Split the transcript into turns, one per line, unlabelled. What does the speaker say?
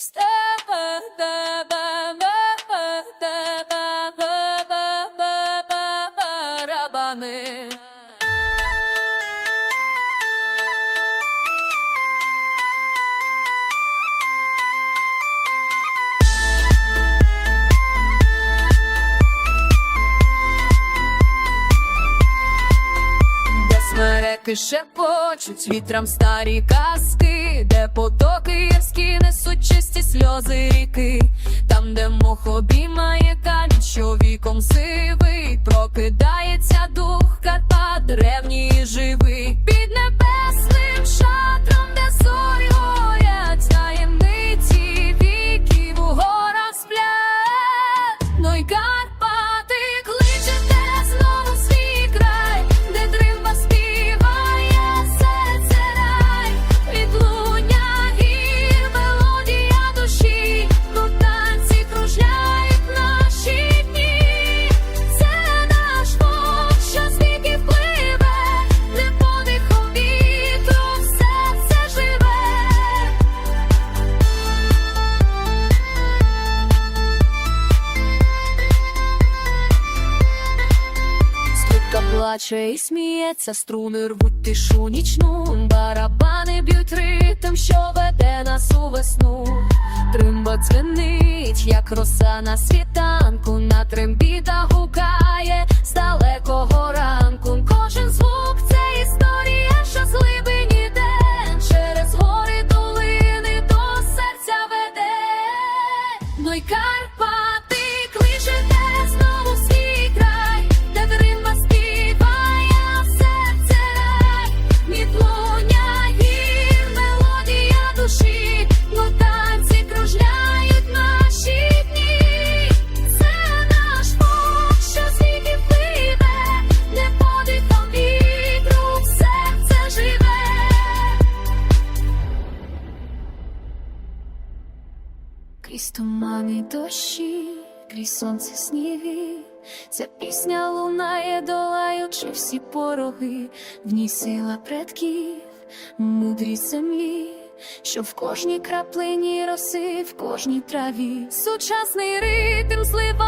з смереки шепочуть вітрам старі казки, де потоки гірські несуть чисті сльози ріки, там, де мох обіймає камінь, що віком сивий, прокидається дух Карпат, древній плаче і сміється, струни рвуть тишу нічну, барабани б'ють ритм, що веде нас у весну. Тримба дзвенить, як роса на світанку, на трембіта гукає Крізь тумани дощі, крізь сонце сніги, ця пісня лунає, долаючи всі пороги, в ній сила предків, мудрість землі, що в кожній краплині роси, в кожній траві. Сучасний ритм зливається